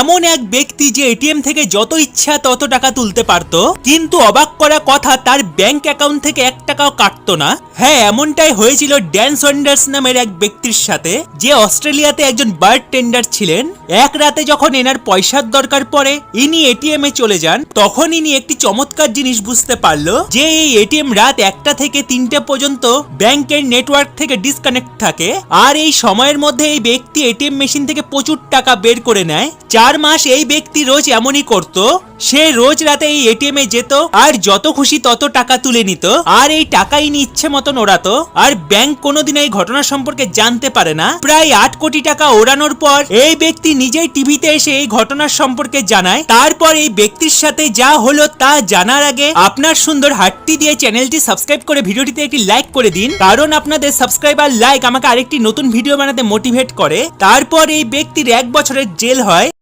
এমন এক ব্যক্তি যে এটিএম থেকে যত ইচ্ছা তত টাকা তুলতে পারত, কিন্তু অবাক করা কথা তার ব্যাংক অ্যাকাউন্ট থেকে এক টাকাও কাটতো না। হ্যাঁ এমনটাই হয়েছিল ড্যান সন্ডার্স নামের এক ব্যক্তির সাথে, যে অস্ট্রেলিয়াতে একজন বার্ড টেন্ডার ছিলেন। এক রাতে যখন এনার পয়সার দরকার পড়ে, ইনি এটিএম এ চলে যান, তখন ইনি একটি চমৎকার জিনিস বুঝতে পারল, যে এই এটিএম রাত একটা থেকে তিনটে পর্যন্ত ব্যাংকের নেটওয়ার্ক থেকে ডিসকানেক্ট থাকে, আর এই সময়ের মধ্যে এই ব্যক্তি এটিএম মেশিন থেকে প্রচুর টাকা বের করে নেয়। চার মাস এই ব্যক্তি রোজ এমনই করত, সে রোজ রাতে এই এটিএম এ যেত, আর যত খুশি তত টাকা তুলে নিত, আর এই টাকা ইনি ইচ্ছে মতন ওড়াতো আর ব্যাংক কোনোদিন এই ঘটনা সম্পর্কে জানতে পারে না। প্রায় আট কোটি টাকা ওড়ানোর পর এই ব্যক্তি নিজেই টিভিতে এসে এই ঘটনার সম্পর্কে জানায়। তারপর এই ব্যক্তির সাথে যা হলো তা জানার আগে আপনার সুন্দর হাতটি দিয়ে চ্যানেলটি সাবস্ক্রাইব করে ভিডিওটিতে একটি লাইক করে দিন। কারণ আপনাদের সাবস্ক্রাইব আর লাইক আমাকে আরেকটি নতুন ভিডিও বানাতে মোটিভেট করে। তারপর এই ব্যক্তির এক বছরের জেল হয়।